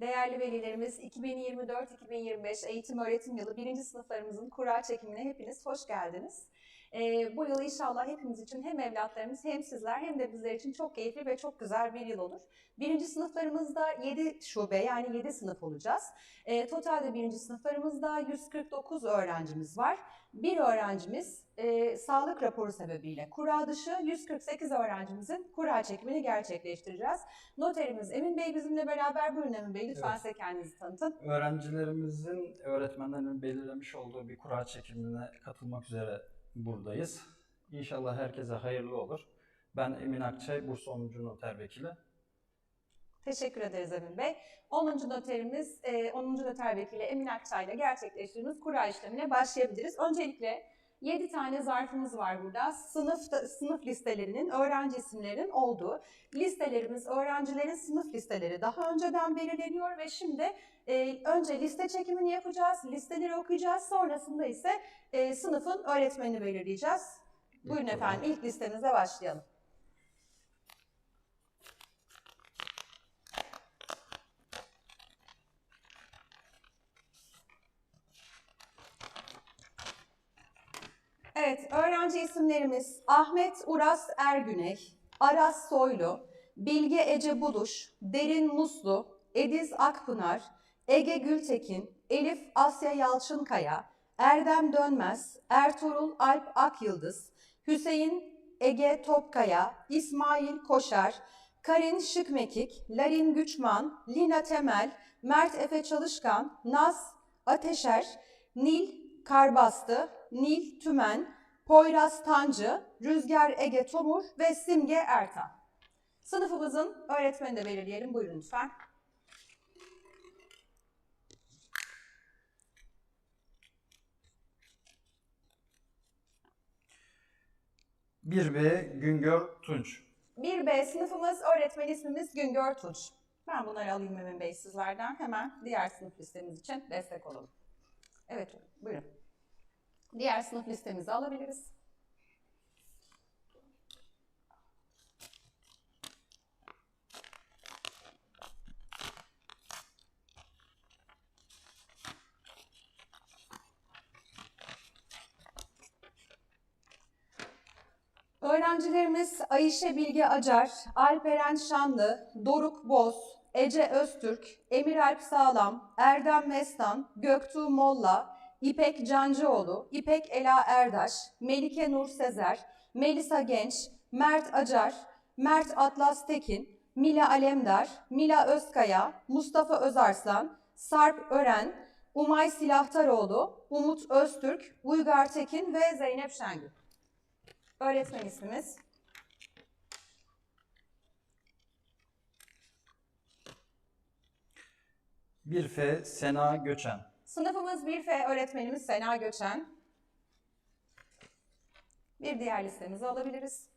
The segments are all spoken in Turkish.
Değerli velilerimiz 2024-2025 eğitim öğretim yılı birinci sınıflarımızın kura çekimine hepiniz hoş geldiniz. Ee, bu yıl inşallah hepimiz için hem evlatlarımız hem sizler hem de bizler için çok keyifli ve çok güzel bir yıl olur. Birinci sınıflarımızda 7 şube yani 7 sınıf olacağız. Ee, totalde birinci sınıflarımızda 149 öğrencimiz var. Bir öğrencimiz e, sağlık raporu sebebiyle kura dışı 148 öğrencimizin kura çekimini gerçekleştireceğiz. Noterimiz Emin Bey bizimle beraber. Buyurun Emin Bey lütfen Evet. size kendinizi tanıtın. Öğrencilerimizin öğretmenlerin belirlemiş olduğu bir kura çekimine katılmak üzere buradayız. İnşallah herkese hayırlı olur. Ben Emin Akçay, Bursa 10. Noter Vekili. Teşekkür ederiz Emin Bey. 10. noterimiz, e, 10. noter vekili Emin Akçay ile gerçekleştirdiğimiz kura işlemine başlayabiliriz. Öncelikle 7 tane zarfımız var burada. Sınıf, sınıf listelerinin, öğrenci isimlerinin olduğu. Listelerimiz, öğrencilerin sınıf listeleri daha önceden belirleniyor ve şimdi e, önce liste çekimini yapacağız, listeleri okuyacağız. Sonrasında ise e, sınıfın öğretmenini belirleyeceğiz. Buyurun efendim, ilk listemize başlayalım. Evet, öğrenci isimlerimiz Ahmet Uras Ergüney, Aras Soylu, Bilge Ece Buluş, Derin Muslu, Ediz Akpınar, Ege Gültekin, Elif Asya Yalçınkaya, Erdem Dönmez, Ertuğrul Alp Akyıldız, Hüseyin Ege Topkaya, İsmail Koşar, Karin Şıkmekik, Larin Güçman, Lina Temel, Mert Efe Çalışkan, Naz Ateşer, Nil Karbastı, Nil Tümen, Poyraz Tancı, Rüzgar Ege Tomur ve Simge Ertan. Sınıfımızın öğretmenini de belirleyelim. Buyurun lütfen. Bir b Güngör Tunç. 1B sınıfımız öğretmen ismimiz Güngör Tunç. Ben bunları alayım Emin Bey sizlerden. Hemen diğer sınıf listemiz için destek olalım. Evet buyurun. Diğer sınıf listemizi alabiliriz. Öğrencilerimiz Ayşe Bilge Acar, Alperen Şanlı, Doruk Boz, Ece Öztürk, Emir Alp Sağlam, Erdem Mestan, Göktuğ Molla, İpek Cancıoğlu, İpek Ela Erdaş, Melike Nur Sezer, Melisa Genç, Mert Acar, Mert Atlas Tekin, Mila Alemdar, Mila Özkaya, Mustafa Özarslan, Sarp Ören, Umay Silahtaroğlu, Umut Öztürk, Uygar Tekin ve Zeynep Şengül. Öğretmen ismimiz. Bir f Sena Göçen. Sınıfımız 1F öğretmenimiz Sena Göçen. Bir diğer listemizi alabiliriz.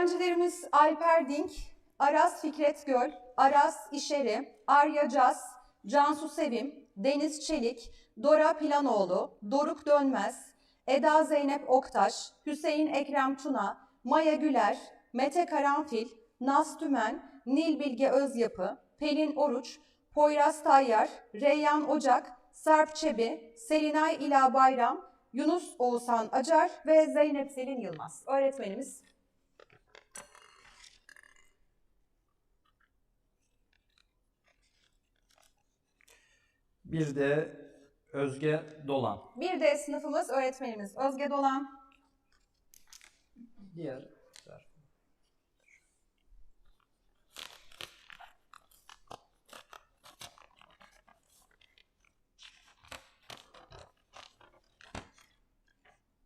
Öğrencilerimiz Alper Dink, Aras Fikret Göl, Aras İşeri, Arya Cas, Cansu Sevim, Deniz Çelik, Dora Planoğlu, Doruk Dönmez, Eda Zeynep Oktaş, Hüseyin Ekrem Tuna, Maya Güler, Mete Karanfil, Naz Tümen, Nil Bilge Özyapı, Pelin Oruç, Poyraz Tayyar, Reyyan Ocak, Sarp Çebi, Selinay İla Bayram, Yunus Oğuzhan Acar ve Zeynep Selin Yılmaz. Öğretmenimiz Bir de Özge Dolan. Bir de sınıfımız öğretmenimiz Özge Dolan. Diğer.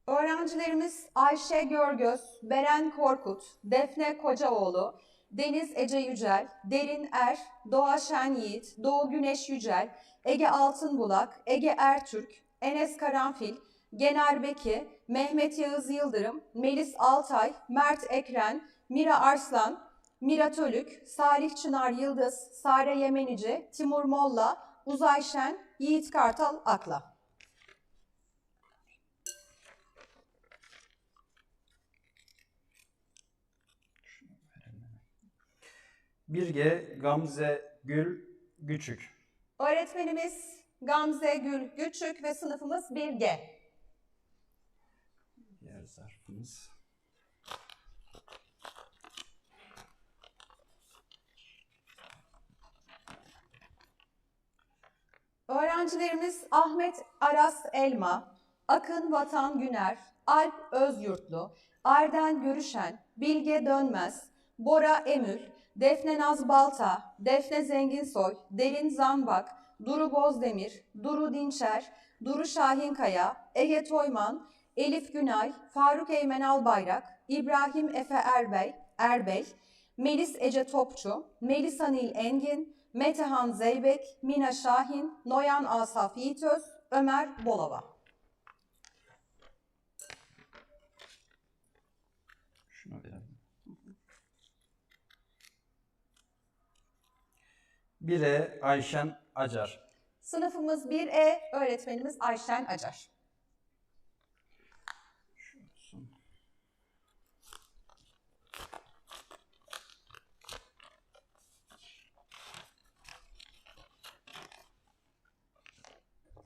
Öğrencilerimiz Ayşe Görgöz, Beren Korkut, Defne Kocaoğlu, Deniz Ece Yücel, Derin Er, Doğa Şen Yiğit, Doğu Güneş Yücel, Ege Altınbulak, Ege Ertürk, Enes Karanfil, Gener Beki, Mehmet Yağız Yıldırım, Melis Altay, Mert Ekren, Mira Arslan, Mira Tölük, Salih Çınar Yıldız, Sare Yemenici, Timur Molla, Uzay Şen, Yiğit Kartal Akla. Birge Gamze Gül Güçük. Öğretmenimiz Gamze Gül Güçük ve sınıfımız 1G. Diğer zarfımız. Öğrencilerimiz Ahmet Aras Elma, Akın Vatan Güner, Alp Özyurtlu, Arden Görüşen, Bilge Dönmez, Bora Emül, Defne Naz Balta, Defne Zenginsoy, Derin Zambak, Duru Bozdemir, Duru Dinçer, Duru Şahinkaya, Ege Toyman, Elif Günay, Faruk Eymen Albayrak, İbrahim Efe Erbey, Erbey, Melis Ece Topçu, Melisa Nil Engin, Metehan Zeybek, Mina Şahin, Noyan Asaf Yiğitöz, Ömer Bolova. Şunu verelim. Bire Ayşen Acar. Sınıfımız 1E, öğretmenimiz Ayşen Acar.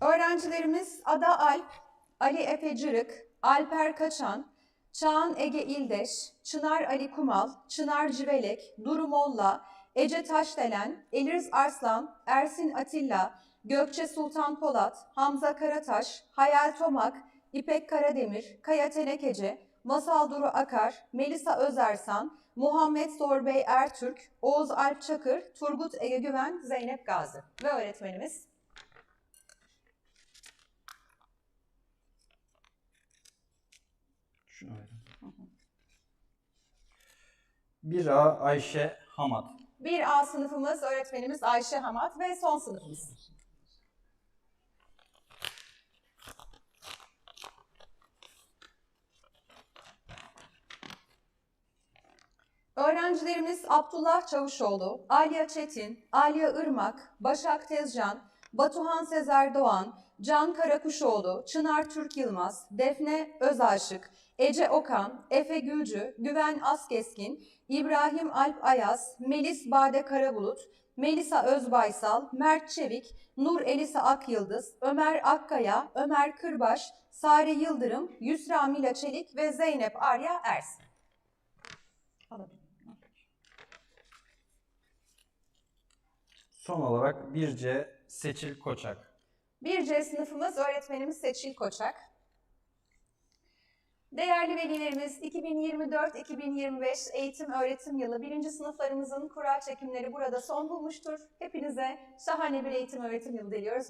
Öğrencilerimiz Ada Alp, Ali Efe Cırık, Alper Kaçan, Çağan Ege İldeş, Çınar Ali Kumal, Çınar Civelek, Duru Molla, Ece Taşdelen, Eliz Arslan, Ersin Atilla, Gökçe Sultan Polat, Hamza Karataş, Hayal Tomak, İpek Karademir, Kaya Tenekeci, Masal Duru Akar, Melisa Özersan, Muhammed Zorbey Ertürk, Oğuz Alp Çakır, Turgut Ege Güven, Zeynep Gazi ve öğretmenimiz verelim. Bira Ayşe Hamad. 1A sınıfımız öğretmenimiz Ayşe Hamat ve son sınıfımız. Öğrencilerimiz Abdullah Çavuşoğlu, Alya Çetin, Alya Irmak, Başak Tezcan, Batuhan Sezer Doğan, Can Karakuşoğlu, Çınar Türk Yılmaz, Defne Özaşık, Ece Okan, Efe Gülcü, Güven Askeskin, İbrahim Alp Ayaz, Melis Bade Karabulut, Melisa Özbaysal, Mert Çevik, Nur Elisa Akyıldız, Ömer Akkaya, Ömer Kırbaş, Sare Yıldırım, Yusra Mila Çelik ve Zeynep Arya Ersin. Son olarak Birce Seçil Koçak. 1C sınıfımız öğretmenimiz Seçil Koçak. Değerli velilerimiz 2024-2025 eğitim öğretim yılı birinci sınıflarımızın kura çekimleri burada son bulmuştur. Hepinize şahane bir eğitim öğretim yılı diliyoruz.